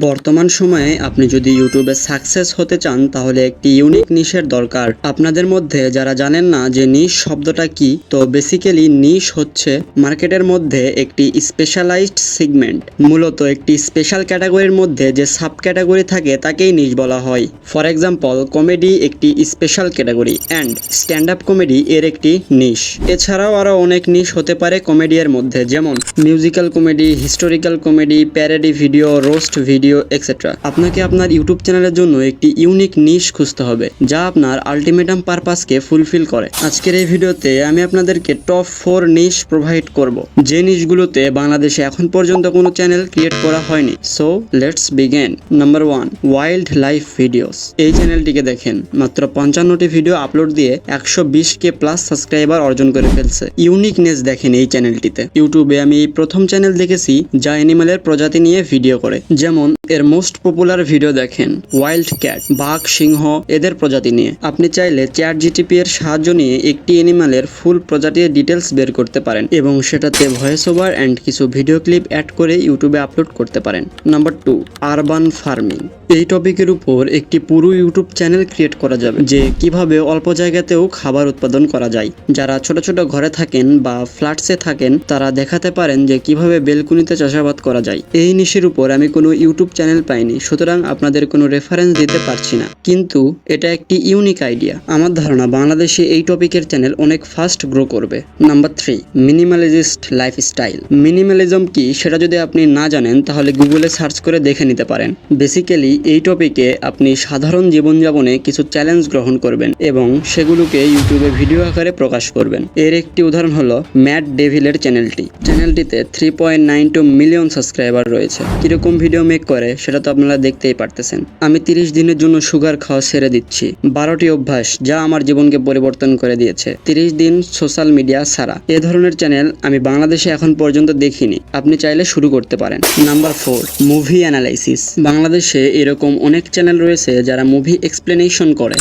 বর্তমান সময়ে আপনি যদি ইউটিউবে সাকসেস হতে চান, তাহলে একটি ইউনিক নিশের দরকার। আপনাদের মধ্যে যারা জানেন না যে নিশ শব্দটা কি, তো বেসিক্যালি নিশ হচ্ছে মার্কেটের মধ্যে একটি স্পেশালাইজড সেগমেন্ট মূলত একটি স্পেশাল ক্যাটাগরির মধ্যে যে সাব ক্যাটাগরি থাকে, তাকেই নিশ বলা হয়। ফর এক্সাম্পল কমেডি একটি special category and stand up comedy এর একটি নিশ এছাড়াও আরও অনেক নিশ হতে পারে কমেডিয়ার মধ্যে, যেমন musical comedy historical comedy parody video roast video etcetera আপনাকে আপনার ইউটিউব চ্যানেলের জন্য একটি ইউনিক নিশ খুঁজতে হবে, যা আপনার আলটিমেটাম পারপাসকে ফুলফিল করে। আজকের এই ভিডিওতে আমি আপনাদেরকে টপ ফোর নিশ প্রোভাইড করব। যে নিশগুলোতে বাংলাদেশে এখন পর্যন্ত কোনো চ্যানেল ক্রিয়েট করা হয়নি। So let's begin number one wildlife videos এই চ্যানেলটিকে দেখেন, মাত্র পঞ্চান্নটি ভিডিও আপলোড দিয়ে একশো বিশ কে প্লাস সাবস্ক্রাইবার অর্জন করে ফেলছে। ইউনিকনেস দেখেন এই চ্যানেলটিতে ইউটিউবে আমি এই প্রথম চ্যানেল দেখেছি, যা অ্যানিমালের প্রজাতি নিয়ে ভিডিও করে। যেমন এর মোস্ট পপুলার ভিডিও দেখেন ওয়াইল্ড ক্যাট বাঘ, সিংহ, এদের প্রজাতি নিয়ে। আপনি চাইলে চ্যাট জিটিপি এর সাহায্য নিয়ে একটি অ্যানিমালের ফুল প্রজাতির ডিটেলস বের করতে পারেন এবং সেটাতে ভয়েস ওভার অ্যান্ড কিছু ভিডিও ক্লিপ অ্যাড করে ইউটিউবে আপলোড করতে পারেন। নাম্বার টু আরবান ফার্মিং এই টপিকের উপর একটি পুরো ইউটিউব চ্যানেল ক্রিয়েট করা যাবে, যে কীভাবে অল্প জায়গাতেও খাবার উৎপাদন করা যায়। যারা ছোট ছোট ঘরে থাকেন বা ফ্ল্যাটসে থাকেন, তারা দেখাতে পারেন যে কীভাবে বেলকুনিতে চাষাবাদ করা যায়। এই নিশের উপর আমি কোনো ইউটিউব চ্যানেল পাইনি, সুতরাং আপনাদের কোনো রেফারেন্স দিতে পারছি না। কিন্তু এটা একটি ইউনিক আইডিয়া আমার ধারণা বাংলাদেশে এই টপিকের চ্যানেল অনেক ফাস্ট গ্রো করবে। Number three minimalist lifestyle minimalism কি, সেটা যদি আপনি না জানেন, তাহলে গুগলে সার্চ করে দেখে নিতে পারেন। বেসিক্যালি এই টপিকে আপনি সাধারণ জীবনযাপনে কিছু চ্যালেঞ্জ গ্রহণ করবেন এবং সেগুলোকে ইউটিউবে ভিডিও আকারে প্রকাশ করবেন। এর একটি উদাহরণ হলো ম্যাট ডেভিলের চ্যানেলটি চ্যানেলটিতে three point nine two million subscriber রয়েছে। কীরকম ভিডিও মেক করে, সেটা তো আপনারা দেখতেই পারতেছেন। আমি তিরিশ দিনের জন্য সুগার খাওয়া ছেড়ে দিচ্ছি। বারোটি অভ্যাস যা আমার জীবনকে পরিবর্তন করে দিয়েছে। তিরিশ দিন সোশ্যাল মিডিয়া ছাড়া। এ ধরনের চ্যানেল আমি বাংলাদেশে এখন পর্যন্ত দেখিনি। আপনি চাইলে শুরু করতে পারেন। Number four, movie analysis. বাংলাদেশে এরকম অনেক চ্যানেল রয়েছে যারা মুভি এক্সপ্লেনেশন করে।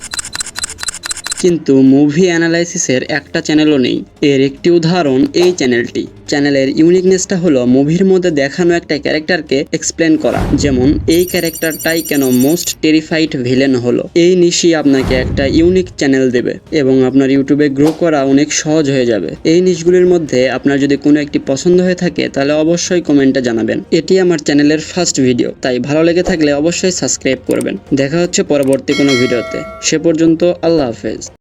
কিন্তু মুভি অ্যানালাইসিসের একটা চ্যানেলও নেই। এর একটি উদাহরণ এই চ্যানেলটি। চ্যানেলের ইউনিকনেসটা হলো মুভির মধ্যে দেখানো একটা ক্যারেক্টারকে এক্সপ্লেন করা। যেমন, এই ক্যারেক্টারটাই কেন মোস্ট টেরিফাইড ভিলেন হলো। এই নিশি আপনাকে একটা ইউনিক চ্যানেল দেবে এবং আপনার ইউটিউবে গ্রো করা অনেক সহজ হয়ে যাবে। এই নিশগুলির মধ্যে আপনার যদি কোনো একটি পছন্দ হয়ে থাকে, তাহলে অবশ্যই কমেন্টে জানাবেন। এটি আমার চ্যানেলের ফার্স্ট ভিডিও, তাই ভালো লেগে থাকলে অবশ্যই সাবস্ক্রাইব করবেন। দেখা হচ্ছে পরবর্তী কোনো ভিডিওতে। সে পর্যন্ত আল্লাহ হাফেজ।